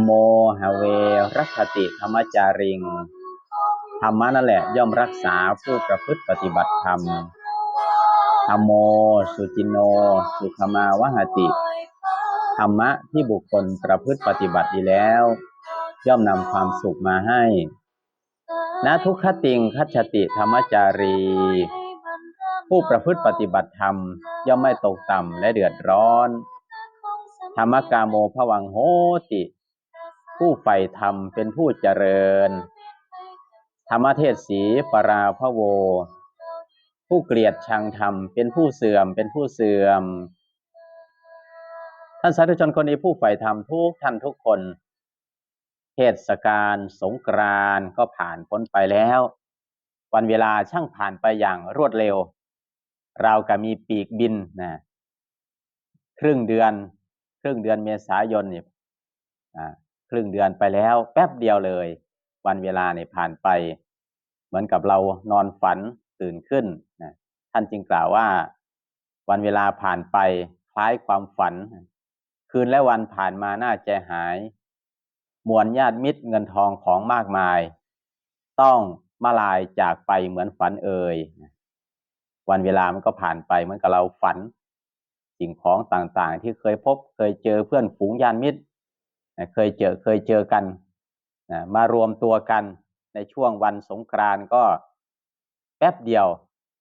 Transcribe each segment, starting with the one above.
โมหเวรัคติธรรมจาริง ธรรมะนั่นแหละย่อมรักษาผู้ประพฤติปฏิบัติธรรมธรรมโม สุจินโน สุขมาวหติ ธรรมะที่บุคคลประพฤติปฏิบัติดีแล้ว ย่อมนำความสุขมาให้นะทุกขติงคัจฉติธรรมจารี ผู้ประพฤติปฏิบัติธรรม ย่อมไม่ตกต่ำและเดือดร้อน ธรรมกาโมภวังโหติ ผู้ใฝ่ธรรมเป็นผู้เจริญ ธรรมเทศสีปราพโว ผู้เกลียดชังธรรมเป็นผู้เสื่อมเป็นผู้เสื่อม ท่านสาธุชนคนนี้ผู้ใฝ่ธรรมทุกท่านทุกคนเทศกาลสงกรานก็ผ่านพ้นไปแล้ว วันเวลาช่างผ่านไปอย่างรวดเร็ว เรากับมีปีกบินนะครึ่งเดือน ครึ่งเดือนเมษายนเนี่ย ครึ่งเดือนไปแล้ว แป๊บเดียวเลย วันเวลาเนี่ยผ่านไป เหมือนกับเรานอนฝันตื่นขึ้นนะท่านจึงกล่าวว่า วันเวลาผ่านไปคล้ายความฝัน คืนและวันผ่านมาน่าใจหาย มวลญาติมิตรเงินทองของมากมาย ต้องมาลายจากไปเหมือนฝันเอ่ยวันเวลามันก็ผ่านไปเหมือนกับเราฝัน สิ่งของต่างๆ ที่เคยพบเคยเจอเพื่อนฝูงญาติมิตร เคยเจอเคยเจอกันมารวมตัวกันในช่วงวันสงกรานต์ก็แป๊บเดียว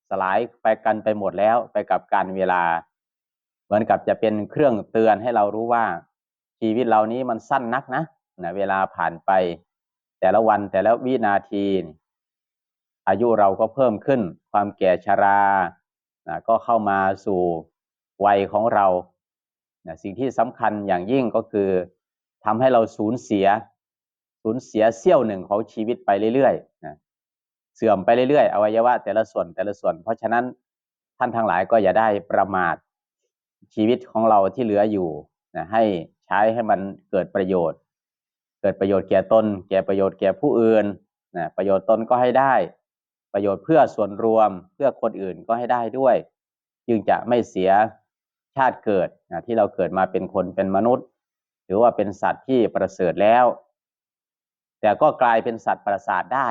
สลายไปกันไปหมดแล้วไปกับการเวลา เหมือนกับจะเป็นเครื่องเตือนให้เรารู้ว่า ชีวิตเรานี้มันสั้นนักนะนะเวลาผ่านไป แต่ละวันแต่ละวินาที อายุเราก็เพิ่มขึ้น ความแก่ชรานะก็เข้ามาสู่วัยของเรานะสิ่งที่สำคัญอย่างยิ่งก็คือ ทำให้เราสูญเสีย สูญเสียเสี้ยวหนึ่งของชีวิตไปเรื่อยๆนะเสื่อมไปเรื่อยๆอวัยวะแต่ละส่วนแต่ละส่วน เพราะฉะนั้นท่านทั้งหลายก็อย่าได้ประมาทชีวิตของเราที่เหลืออยู่นะให้ใช้ให้มันเกิดประโยชน์ เกิดประโยชน์แก่ตนแก่ประโยชน์แก่ผู้อื่นนะประโยชน์ตนก็ให้ได้ ประโยชน์เพื่อส่วนรวมเพื่อคนอื่นก็ให้ได้ด้วย จึงจะไม่เสียชาติเกิดนะที่เราเกิดมาเป็นคนเป็นมนุษย์ ถือว่าเป็นสัตว์ที่ประเสริฐแล้ว แต่ก็กลายเป็นสัตว์ประสาทได้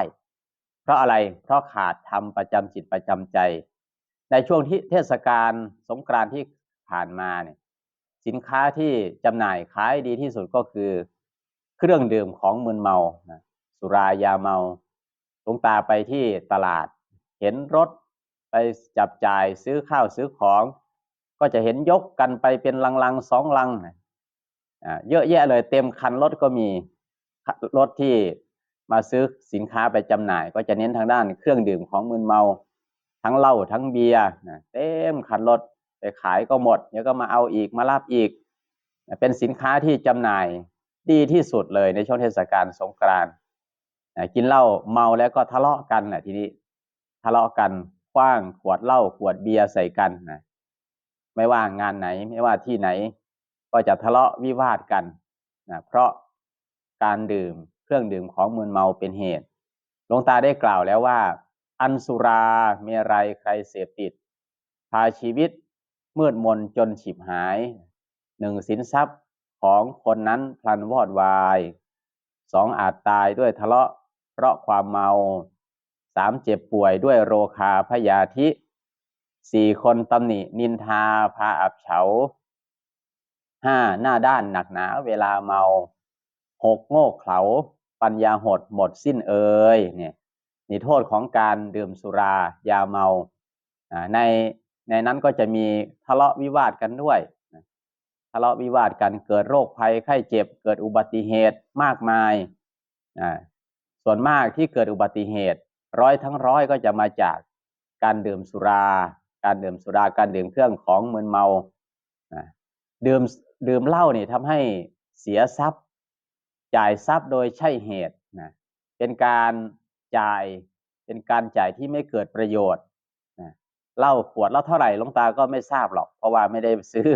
เพราะอะไรเพราะขาดทำประจำจิตประจำใจ ในช่วงที่เทศกาลสงกรานต์ที่ผ่านมาเนี่ยสินค้าที่จำหน่ายขายดีที่สุดก็คือ เครื่องดื่มของมึนเมาสุรายาเมาลงตาไปที่ตลาด เห็นรถไปจับจ่ายซื้อข้าวซื้อของ ก็จะเห็นยกกันไปเป็นลังๆสองลังนะ เยอะแยะเลยเต็มคันรถก็มีรถที่มาซื้อสินค้าไปจำหน่าย ก็จะเน้นทางด้านเครื่องดื่มของมึนเมา ทั้งเหล้าทั้งเบียร์เต็มคันรถไปขายก็หมดเดี๋ยวก็มาเอาอีกมารับอีก เป็นสินค้าที่จำหน่ายดีที่สุดเลยในช่วงเทศกาลสงกรานต์กินเหล้าเมาแล้วก็ทะเลาะกันนะทีนี้ทะเลาะกันคว้างขวดเหล้าขวดเบียร์ใส่กันนะไม่ว่างานไหนไม่ว่าที่ไหน ก็จะทะเลาะวิวาทกันนะเพราะการดื่มเครื่องดื่มของมึนเมาเป็นเหตุหลวงตาได้กล่าวแล้วว่า อันสุราเมรัยใครเสพติด พาชีวิตมืดมนจนฉิบหายหนึ่งสินทรัพย์ของคนนั้นพลันวอดวายสองอาจตายด้วยทะเลาะเพราะความเมาสามเจ็บป่วยด้วยโรคาพยาธิสี่คนตำหนินินทาพาอับเฉา ห้าหน้าด้านหนักหนาเวลาเมาหกโง่เขลาปัญญาหดหมดสิ้นเอ่ยเนี่ยนี่โทษของการดื่มสุรายาเมาในในนั้นก็จะมีทะเลาะวิวาทกันด้วยทะเลาะวิวาทกันเกิดโรคภัยไข้เจ็บ เกิดอุบัติเหตุมากมายส่วนมากที่เกิดอุบัติเหตุ ร้อยทั้งร้อยก็จะมาจากการดื่มสุรา การดื่มสุราการดื่มเครื่องของมึนเมาดื่ม ดื่มเหล้านี่ทำให้เสียทรัพย์ จ่ายทรัพย์โดยใช่เหตุนะเป็นการจ่ายเป็นการจ่ายที่ไม่เกิดประโยชน์นะเหล้าขวดเหล้าเท่าไหร่ลงตาก็ไม่ทราบหรอก เพราะว่าไม่ได้ซื้อ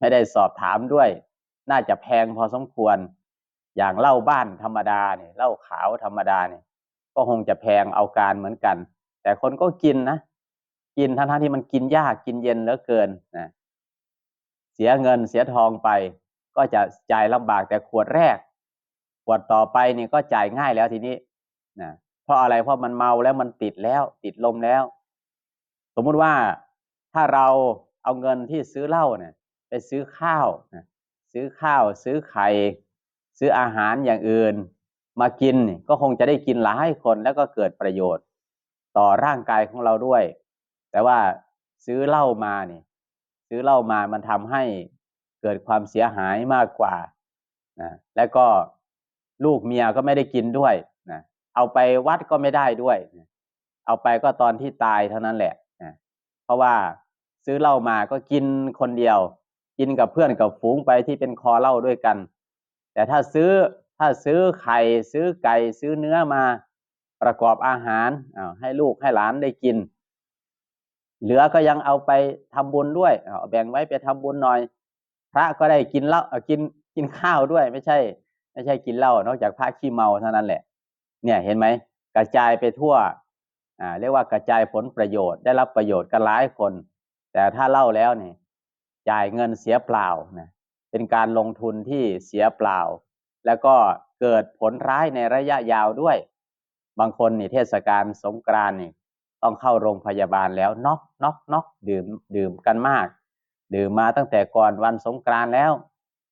ไม่ได้สอบถามด้วย น่าจะแพงพอสมควร อย่างเหล้าบ้านธรรมดาเนี่ยเหล้าขาวธรรมดาเนี่ยก็คงจะแพงเอาการเหมือนกัน แต่คนก็กินนะ กินทั้งๆที่มันกินยากกินเย็นเหลือเกินนะ สียเงินเสียทองไป ก็จะจ่ายลำบากแต่ขวดแรก ขวดต่อไปนี่ก็จ่ายง่ายแล้วทีนี้นะเพราะอะไรเพราะมันเมาแล้วมันติดแล้ว ติดลมแล้ว สมมุติว่าถ้าเราเอาเงินที่ซื้อเหล้าเนี่ยไปซื้อข้าวนะซื้อข้าว ซื้อไข่ ซื้ออาหารอย่างอื่น มากินก็คงจะได้กินหลายคนแล้วก็เกิดประโยชน์ ต่อร่างกายของเราด้วย แต่ว่าซื้อเหล้ามาเนี่ย ซื้อเหล้ามามันทำให้เกิดความเสียหายมากกว่านะแล้วก็ลูกเมียก็ไม่ได้กินด้วยนะเอาไปวัดก็ไม่ได้ด้วยนะเอาไปก็ตอนที่ตายเท่านั้นแหละนะเพราะว่าซื้อเหล้ามาก็กินคนเดียว กินกับเพื่อนกับฝูงไปที่เป็นคอเหล้าด้วยกัน แต่ถ้าซื้อถ้าซื้อไข่ซื้อไก่ซื้อเนื้อมาประกอบอาหาราให้ลูกให้หลานได้กิน เหลือก็ยังเอาไปทำบุญด้วยเอาแบ่งไว้ไปทำบุญหน่อย พระก็ได้กินเหล้ากินกินข้าวด้วยไม่ใช่ ไม่ใช่กินเหล้านอกจากพระขี้เมาเท่านั้นแหละ เนี่ยเห็นไหมกระจายไปทั่วอ่าเรียกว่ากระจายผลประโยชน์ได้รับประโยชน์กันหลายคน แต่ถ้าเล่าแล้วเนี่ยจ่ายเงินเสียเปล่านะเป็นการลงทุนที่เสียเปล่า แล้วก็เกิดผลร้ายในระยะยาวด้วย บางคนนี่เทศกาลสงกรานต์นี่ ต้องเข้าโรงพยาบาลแล้วน็อกน็อกน็อกดื่มดื่มกันมาก ดื่มมาตั้งแต่ก่อนวันสงกรานแล้ว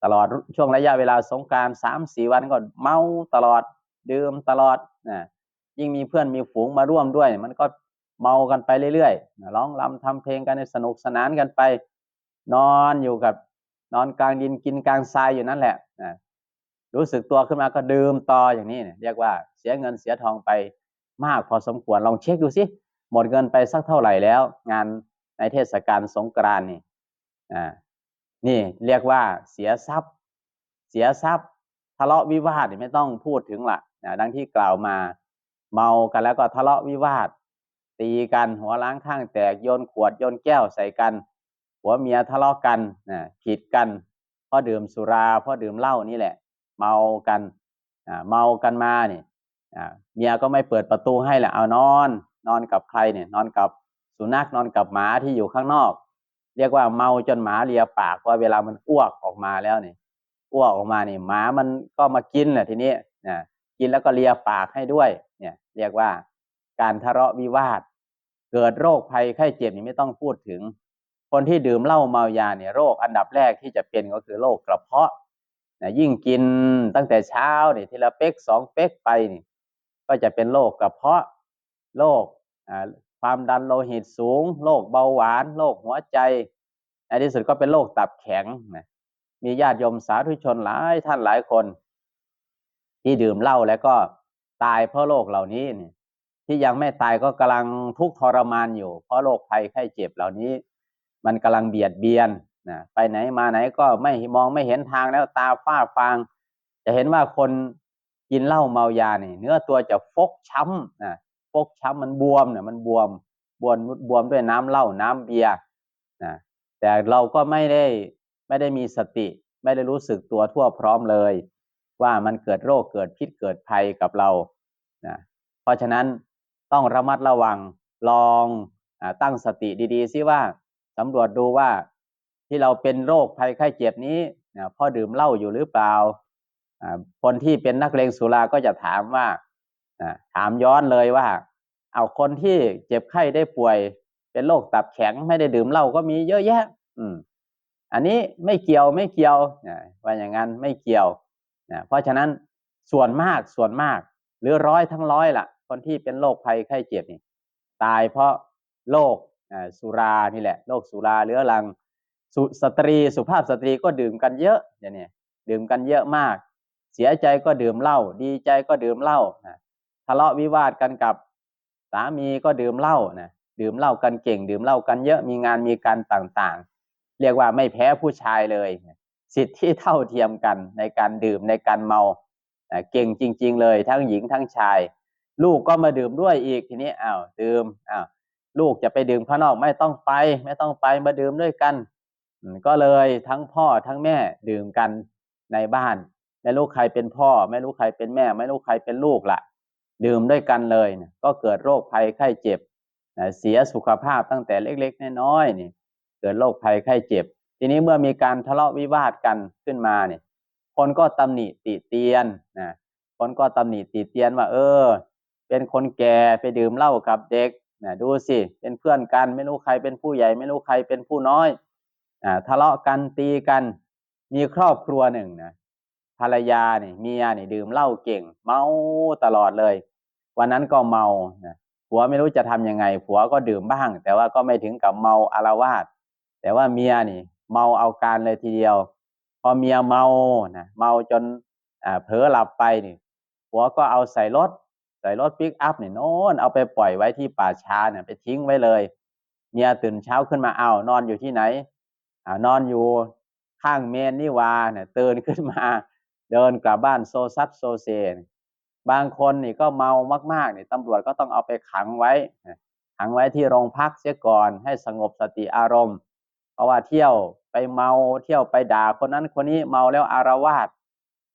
ตลอดช่วงระยะเวลาสงกรานสามสี่วันก็เมาตลอด ดื่มตลอดนะยิ่งมีเพื่อนมีฝูงมาร่วมด้วย มันก็เมากันไปเรื่อยๆร้องรำทำเพลงกันสนุกสนานกันไป นอนอยู่กับนอนกลางดินกินกลางทรายอยู่นั่นแหละนะรู้สึกตัวขึ้นมาก็ดื่มต่ออย่างนี้เรียกว่าเสียเงินเสียทองไปมากพอสมควรลองเช็คดูสิ หมดเงินไปสักเท่าไหร่แล้ว งานในเทศกาลสงกรานนี่อ่านี่เรียกว่าเสียทรัพย์ เสียทรัพย์ทะเลาะวิวาทไม่ต้องพูดถึงละนะดังที่กล่าวมาเมากันแล้วก็ทะเลาะวิวาท ตีกันหัวล้างข้างแตกโยนขวดโยนแก้วใส่กันหัวเมียทะเลาะกันนะผิดกันเพราะดื่มสุราเพราะดื่มเหล้านี่แหละ เมากันเมากันมาเนี่ยเมียก็ไม่เปิดประตูให้แหละเอานอน นอนกับใครเนี่ย นอนกับสุนัขนอนกับหมาที่อยู่ข้างนอก เรียกว่าเมาจนหมาเลียปากว่าเวลามันอ้วกออกมาแล้วเนี่ยอ้วกออกมาเนี่ยหมามันก็มากินแหละทีนี้นะกินแล้วก็เลียปากให้ด้วย เนี่ย เรียกว่าการทะเลาะวิวาท เกิดโรคภัยไข้เจ็บนี่ไม่ต้องพูดถึง คนที่ดื่มเหล้าเมายาเนี่ยโรคอันดับแรกที่จะเป็นก็คือโรคกระเพาะนะยิ่งกินตั้งแต่เช้าเนี่ยทีละเป๊กสองเป๊กไปนี่ก็จะเป็นโรคกระเพาะโรค ความดันโลหิตสูง โรคเบาหวาน โรคหัวใจในที่สุดก็เป็นโรคตับแข็งนะมีญาติโยมสาธุชนหลายท่านหลายคน ที่ดื่มเหล้าแล้วก็ตายเพราะโรคเหล่านี้เนี่ยที่ยังไม่ตายก็กำลังทุกข์ทรมานอยู่ เพราะโรคภัยไข้เจ็บเหล่านี้ มันกำลังเบียดเบียนนะไปไหนมาไหนก็ไม่มองไม่เห็นทางแล้วตาฝ้าฟาง จะเห็นว่าคนกินเหล้าเมายาเนี่ยเนื้อตัวจะฟกช้ำนะ ฟกช้ำมันบวมเนี่ยมันบวมบวมบวมด้วยน้ำเหล้าน้ำเบียร์นะแต่เราก็ไม่ได้ไม่ได้มีสติ ไม่ได้รู้สึกตัวทั่วพร้อมเลย ว่ามันเกิดโรคเกิดพิษเกิดภัยกับเรานะเพราะฉะนั้นต้องระมัดระวังลองอตั้งสติดีๆซิว่าสำรวจดูว่าที่เราเป็นโรคภัยไข้เจ็บนี้นะพ่อดื่มเหล้าอยู่หรือเปล่าคนที่เป็นนักเลงสุราก็จะถามว่า ถามย้อนเลยว่า เอาคนที่เจ็บไข้ได้ป่วย เป็นโรคตับแข็งไม่ได้ดื่มเหล้าก็มีเยอะแยะ อืม อันนี้ไม่เกี่ยวไม่เกี่ยวว่าอย่างนั้นไม่เกี่ยวนะเพราะฉะนั้นส่วนมากส่วนมาก หรือร้อยทั้งร้อยละคนที่เป็นโรคภัยไข้เจ็บนี่ตายเพราะโรคสุรานี่แหละโรคสุราเรื้อรังสสตรีสุภาพสตรีก็ดื่มกันเยอะอย่างนี้ดื่มกันเยอะมาก เสียใจก็ดื่มเหล้าดีใจก็ดื่มเหล้านะทะเลาะวิวาทกันกับสามีก็ดื่มเหล้านะดื่มเหล้ากันเก่ง ดื่มเหล้ากันเยอะมีงานมีการต่างๆ เรียกว่าไม่แพ้ผู้ชายเลย สิทธิเท่าเทียมกันในการดื่มในการเมาเก่งจริง ๆ เลย ทั้งหญิงทั้งชาย ลูกก็มาดื่มด้วยอีกทีนี้อ้าวดื่มอ้าวลูกจะไปดื่มข้างนอกไม่ต้องไป ไม่ต้องไปมาดื่มด้วยกัน ก็เลยทั้งพ่อทั้งแม่ดื่มกันในบ้าน ไม่รู้ใครเป็นพ่อ ไม่รู้ใครเป็นแม่ ไม่รู้ใครเป็นลูกล่ะ ดื่มด้วยกันเลยก็เกิดโรคภัยไข้เจ็บนะเสียสุขภาพตั้งแต่เล็กๆน้อยๆนี่เกิดโรคภัยไข้เจ็บ ทีนี้เมื่อมีการทะเลาะวิวาทกันขึ้นมาเนี่ยคนก็ตำหนิติเตียนนะคนก็ตำหนิติเตียนว่า เออ เป็นคนแก่ไปดื่มเหล้ากับเด็กนะดูสิเป็นเพื่อนกันไม่รู้ใครเป็นผู้ใหญ่ ไม่รู้ใครเป็นผู้น้อยอ่าทะเลาะกันตีกัน มีครอบครัวหนึ่งนะภรรยาเนี่ยเมียเนี่ยดื่มเหล้าเก่ง เมาตลอดเลย วันนั้นก็เมานะผัวไม่รู้จะทำยังไง ผัวก็ดื่มบ้าง แต่ว่าก็ไม่ถึงกับเมาอารวาสแต่ว่าเมียนี่ เมาเอาการเลยทีเดียว พอเมียเมานะเมาจนเผลอหลับไปนี่ผัวก็เอาใส่รถใส่รถปิกอัพเนี่ยโน่นเอาไปปล่อยไว้ที่ป่าช้าเนี่ยไปทิ้งไว้เลย เมียตื่นเช้าขึ้นมาเอานอนอยู่ที่ไหนอ่านอนอยู่ข้างเมนนี่วาเนี่ยตื่นขึ้นมา เดินกลับบ้านโซซัดโซเซ บางคนนี่ก็เมามากๆนี่ตำรวจก็ต้องเอาไปขังไว้ ขังไว้ที่โรงพักเสียก่อนให้สงบสติอารมณ์ เพราะว่าเที่ยวไปเมาเที่ยวไปด่าคนนั้นคนนี้เมาแล้วอารวาส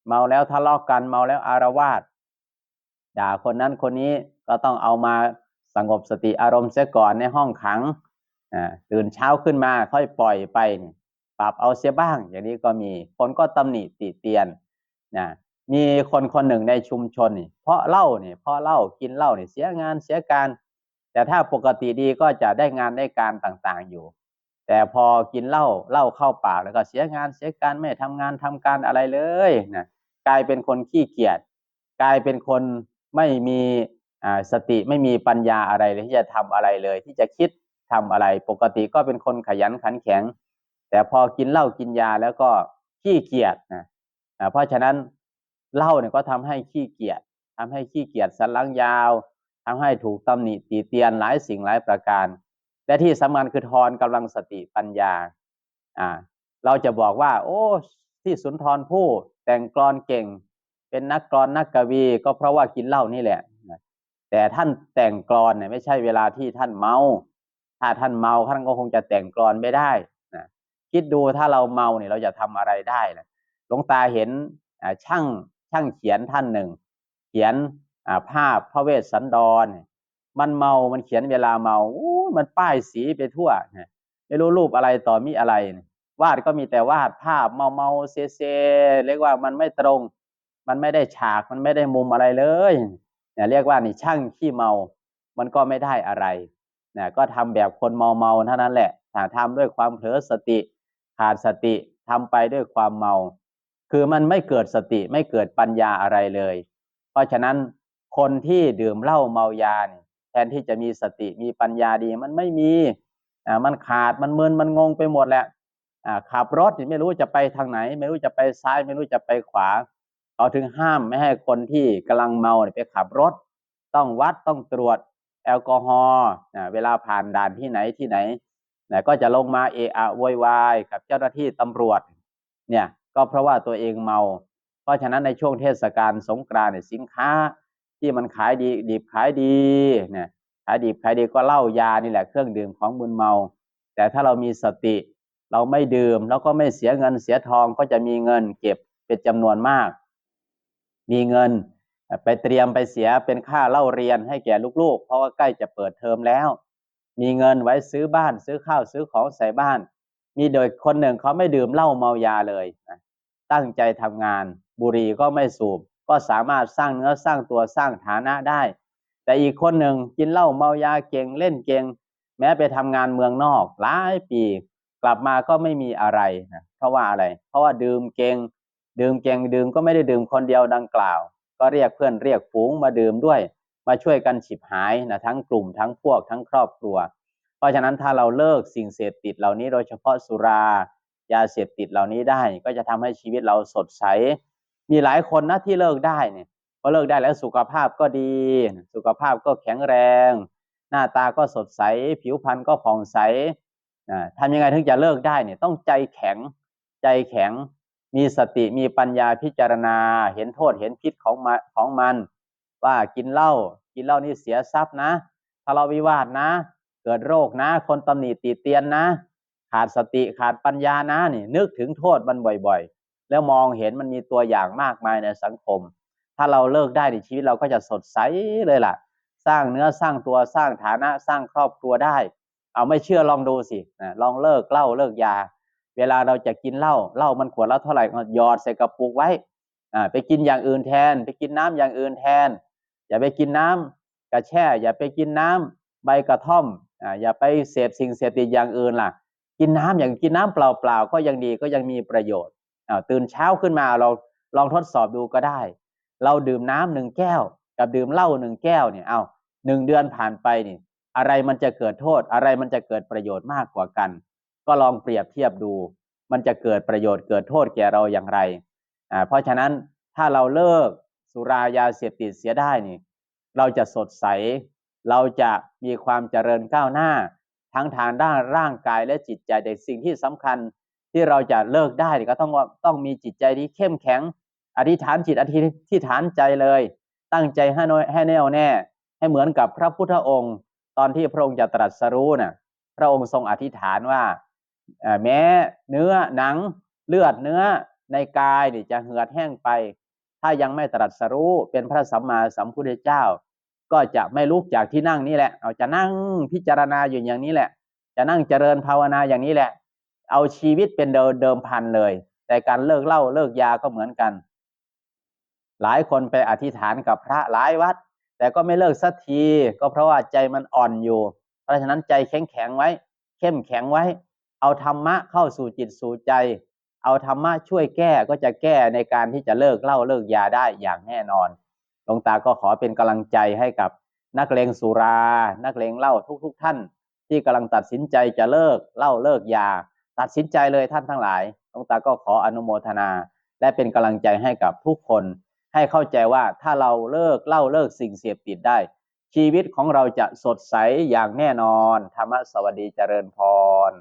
เมาแล้วทะเลาะกันเมาแล้วอารวาสด่าคนนั้นคนนี้ก็ต้องเอามาสงบสติอารมณ์เสียก่อนในห้องขังอ่าตื่นเช้าขึ้นมาค่อยปล่อยไปปรับเอาเสียบ้าง อย่างนี้ก็มีคนก็ตำหนิติเตียนนะ มีคนคนหนึ่งในชุมชนนี่เพราะเหล้านี่เพราะเหล้ากินเหล้านี่เสียงานเสียการ แต่ถ้าปกติดีก็จะได้งานได้การต่างๆอยู่ แต่พอกินเหล้าเหล้าเข้าปากแล้วก็เสียงานเสียการไม่ทำงานทำการอะไรเลยนะกลายเป็นคนขี้เกียจกลายเป็นคนไม่มีอ่าสติไม่มีปัญญาอะไรเลยที่จะทำอะไรเลย ที่จะคิดทำอะไรปกติก็เป็นคนขยันขันแข็ง แต่พอกินเหล้ากินยาแล้วก็ขี้เกียจนะเพราะฉะนั้น เหล้าเนี่ยก็ทำให้ขี้เกียจทำให้ขี้เกียจสันหลังยาวทำให้ถูกตำหนิตีเตียนหลายสิ่งหลายประการ และที่สำคัญคือทอนกำลังสติปัญญาอ่าเราจะบอกว่า โอ้ที่สุนทรผู้แต่งกลอนเก่ง เป็นนักกลอนนักกวี ก็เพราะว่ากินเหล้านี่แหละแต่ท่านแต่งกลอนเนี่ยไม่ใช่เวลาที่ท่านเมา ถ้าท่านเมาท่านก็คงจะแต่งกลอนไม่ได้นะคิดดูถ้าเราเมาเนี่ยเราจะทำอะไรได้นะหลวงตาเห็นช่าง ช่างเขียนท่านหนึ่ง เขียนภาพพระเวสสันดร มันเมา มันเขียนเวลาเมาอมันป้ายสีไปทั่วไม่รู้รูปอะไรต่อมีอะไร วาดก็มีแต่วาดภาพเมาเมาเซเซเรียกว่ามันไม่ตรง มันไม่ได้ฉากมันไม่ได้มุมอะไรเลยเนี่ยเรียกว่านี่ช่างขี้เมา มันก็ไม่ได้อะไรนะก็ทำแบบคนเมาเมาเท่านั้นแหละถ้าทำด้วยความเผลอสติ ขาดสติทำไปด้วยความเมา คือมันไม่เกิดสติไม่เกิดปัญญาอะไรเลย เพราะฉะนั้นคนที่ดื่มเหล้าเมายาเนี่ยแทนที่จะมีสติมีปัญญาดีมันไม่มีอ่ามันขาดมันมึนมันงงไปหมดแหละอ่าขับรถไม่รู้จะไปทางไหน ไม่รู้จะไปซ้าย ไม่รู้จะไปขวาเขาถึงห้ามไม่ให้คนที่กำลังเมาเนี่ยไปขับรถ ต้องวัดต้องตรวจแอลกอฮอล์อ่าเวลาผ่านด่านที่ไหนที่ไหนนะก็จะลงมาเอะอะโวยวายกับเจ้าหน้าที่ตำรวจ เนี่ย ก็เพราะว่าตัวเองเมา เพราะฉะนั้นในช่วงเทศกาลสงกรานต์เนี่ยสินค้าที่มันขายดีดีขายดีเนี่ยขายดีขายดีก็เหล้ายานี่แหละเครื่องดื่มของมึนเมา แต่ถ้าเรามีสติเราไม่ดื่มแล้วก็ไม่เสียเงินเสียทองก็จะมีเงินเก็บเป็นจำนวนมาก มีเงินไปเตรียมไปเสียเป็นค่าเล่าเรียนให้แก่ลูกๆ เพราะว่าใกล้จะเปิดเทอมแล้ว มีเงินไว้ซื้อบ้านซื้อข้าวซื้อของใส่บ้าน มีโดยคนหนึ่งเขาไม่ดื่มเหล้าเมายาเลยนะ ตั้งใจทำงาน บุหรี่ก็ไม่สูบ ก็สามารถสร้างเนื้อสร้างตัวสร้างฐานะได้ แต่อีกคนหนึ่งกินเหล้าเมายาเก่งเล่นเก่งแม้ไปทำงานเมืองนอกหลายปี กลับมาก็ไม่มีอะไรนะเพราะว่าอะไร เพราะว่าดื่มเก่งดื่มเก่งดื่มก็ไม่ได้ดื่มคนเดียวดังกล่าว ก็เรียกเพื่อนเรียกฝูงมาดื่มด้วย มาช่วยกันฉิบหายนะทั้งกลุ่มทั้งพวกทั้งครอบครัว เพราะฉะนั้นถ้าเราเลิกสิ่งเสพติดเหล่านี้โดยเฉพาะสุรา ยาเสพติดเหล่านี้ได้ ก็จะทำให้ชีวิตเราสดใส มีหลายคนนะที่เลิกได้เนี่ยพอเลิกได้แล้วสุขภาพก็ดี สุขภาพก็แข็งแรง หน้าตาก็สดใส ผิวพรรณก็ผ่องใสทำยังไงถึงจะเลิกได้เนี่ยต้องใจแข็งใจแข็งมีสติมีปัญญาพิจารณา เห็นโทษเห็นพิษของมาของมัน ว่ากินเหล้ากินเหล้านี่เสียทรัพย์นะทะเลาะวิวาทนะ เกิดโรคนะ คนตำหนิติเตียนนะ ขาดสติขาดปัญญานะนี่นึกถึงโทษมันบ่อยๆ แล้วมองเห็นมันมีตัวอย่างมากมายในสังคม ถ้าเราเลิกได้ในชีวิตเราก็จะสดใสเลยล่ะ สร้างเนื้อสร้างตัวสร้างฐานะสร้างครอบครัวได้ เอาไม่เชื่อลองดูสินะลองเลิกเหล้าเลิกยา เวลาเราจะกินเหล้าเหล้ามันขวดละเท่าไหร่ก็หยอดใส่กระปุกไว้อ่าไปกินอย่างอื่นแทน ไปกินน้ำอย่างอื่นแทน อย่าไปกินน้ำกระแช่ อย่าไปกินน้ำใบกระท่อมอ่าอย่าไปเสพสิ่งเสพติดอย่างอื่นล่ะ กินน้ำอย่างกินน้ำเปล่าๆก็ยังดีก็ยังมีประโยชน์ตื่นเช้าขึ้นมาเราลองทดสอบดูก็ได้ เราดื่มน้ำหนึ่งแก้ว กับดื่มเหล้าหนึ่งแก้วเนี่ยเอาหนึ่งเดือนผ่านไปนี่อะไรมันจะเกิดโทษ อะไรมันจะเกิดประโยชน์มากกว่ากัน ก็ลองเปรียบเทียบดู มันจะเกิดประโยชน์เกิดโทษแก่เราอย่างไรอ่าเพราะฉะนั้นถ้าเราเลิกสุรายาเสพติดเสียได้นี่ เราจะสดใส เราจะมีความเจริญก้าวหน้า ทั้งทางด้านร่างกายและจิตใจแต่สิ่งที่สำคัญที่เราจะเลิกได้ก็ต้องว่าต้องมีจิตใจที่เข้มแข็ง อธิษฐานจิตอธิษฐานใจเลย ตั้งใจให้น้อยให้แน่วแน่ ให้เหมือนกับพระพุทธองค์ ตอนที่พระองค์จะตรัสรู้น่ะพระองค์ทรงอธิษฐานว่าแม้เนื้อหนังเลือดเนื้อในกายนี่จะเหือดแห้งไป ถ้ายังไม่ตรัสรู้เป็นพระสัมมาสัมพุทธเจ้า ก็จะไม่ลุกจากที่นั่งนี่แหละ เอาจะนั่งพิจารณาอยู่อย่างนี้แหละ จะนั่งเจริญภาวนาอย่างนี้แหละ เอาชีวิตเป็นเดิมเดิมพันเลย แต่การเลิกเหล้าเลิกยาก็เหมือนกัน หลายคนไปอธิษฐานกับพระหลายวัด แต่ก็ไม่เลิกสักที ก็เพราะว่าใจมันอ่อนอยู่ เพราะฉะนั้นใจแข็งแข็งไว้ เข้มแข็งไว้ เอาธรรมะเข้าสู่จิตสู่ใจ เอาธรรมะช่วยแก้ก็จะแก้ในการที่จะเลิกเหล้าเลิกยาได้อย่างแน่นอน หลวงตาก็ขอเป็นกำลังใจให้กับนักเลงสุรา นักเลงเหล้าทุกๆทท่าน ที่กำลังตัดสินใจจะเลิกเหล้าเลิกยา ตัดสินใจเลยท่านทั้งหลายหลวงตาก็ขออนุโมทนา และเป็นกำลังใจให้กับทุกคน ให้เข้าใจว่าถ้าเราเลิกเหล้าเลิกสิ่งเสพติดได้ ชีวิตของเราจะสดใสอย่างแน่นอนธรรมสวัสดีเจริญพร